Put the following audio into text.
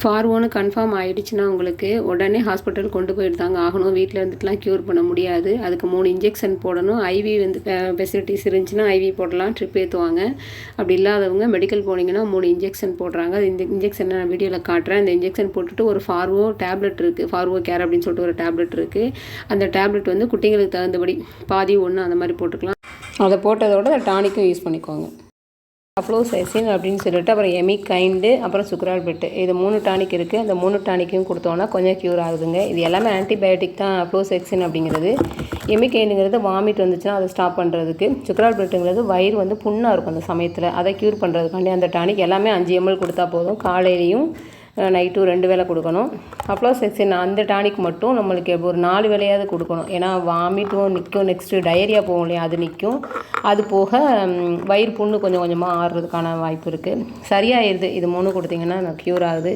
ஃபார்வோன்னு confirm ஆகிடுச்சுன்னா உங்களுக்கு உடனே ஹாஸ்பிட்டல் கொண்டு போயிடுதாங்க ஆகணும். வீட்டில் இருந்துட்டுலாம் க்யூர் பண்ண முடியாது. அதுக்கு மூணு இன்ஜெக்ஷன் போடணும். ஐவி வந்து ஃபெசிலிட்டிஸ் இருந்துச்சுன்னா ஐவி போடலாம். ட்ரிப் ஏற்றுவாங்க அப்படி இல்லாதவங்க மெடிக்கல் போனீங்கன்னா மூணு இன்ஜெக்ஷன் போடுறாங்க. அது இந்த இன்ஜெக்ஷன் நான் வீடியோவில் காட்டுறேன். அந்த இன்ஜெக்ஷன் போட்டுட்டு ஒரு ஃபார்வோ டேப்லெட் இருக்குது ஃபார்வோ கேர் அப்படின்னு சொல்லிட்டு ஒரு டேப்லெட் இருக்குது அந்த டேப்லெட் வந்து குட்டிங்களுக்கு தகுந்தபடி பாதி ஒன்று அந்த மாதிரி போட்டுக்கலாம். அதை போட்டதோட டானிக்கும் யூஸ் பண்ணிக்கோங்க. அப்ளோசைசின் அப்படின்னு சொல்லிட்டு அப்புறம் எமி கைண்டு அப்புறம் சுக்ரால் பெட்டு இது மூணு டானிக் இருக்குது அந்த மூணு டானிக்கும் கொடுத்தோன்னா கொஞ்சம் க்யூர் ஆகுதுங்க. இது எல்லாமே ஆன்டிபயோட்டிக் தான் அப்ளோசெக்சின் அப்படிங்கிறது. எமிகைண்டுங்கிறது வாமிட் வந்துச்சுன்னா அதை ஸ்டாப் பண்ணுறதுக்கு சுக்ரால் பெட்டுங்கிறது வயிறு வந்து புண்ணாக இருக்கும் அந்த சமயத்தில். அதை க்யூர் பண்ணுறதுக்காண்டி அந்த டானிக் எல்லாமே அஞ்சு எம்எல் கொடுத்தா போதும். காலையிலையும் நைட்டும் ரெண்டு வேளை கொடுக்கணும். அப்புறம் செக்ஷன் அந்த டானிக் மட்டும் நம்மளுக்கு ஒரு நாலு வேலையாவது கொடுக்கணும். ஏன்னா வாமிட்டும் நிற்கும் நெக்ஸ்ட்டு டயரியா போகும் இல்லையா அது நிற்கும் அது போக வயிறு புண்ணு கொஞ்சம் கொஞ்சமாக ஆறுறதுக்கான வாய்ப்பு இருக்குது சரியாயிருது. இது மூணு கொடுத்தீங்கன்னா க்யூர் ஆகுது.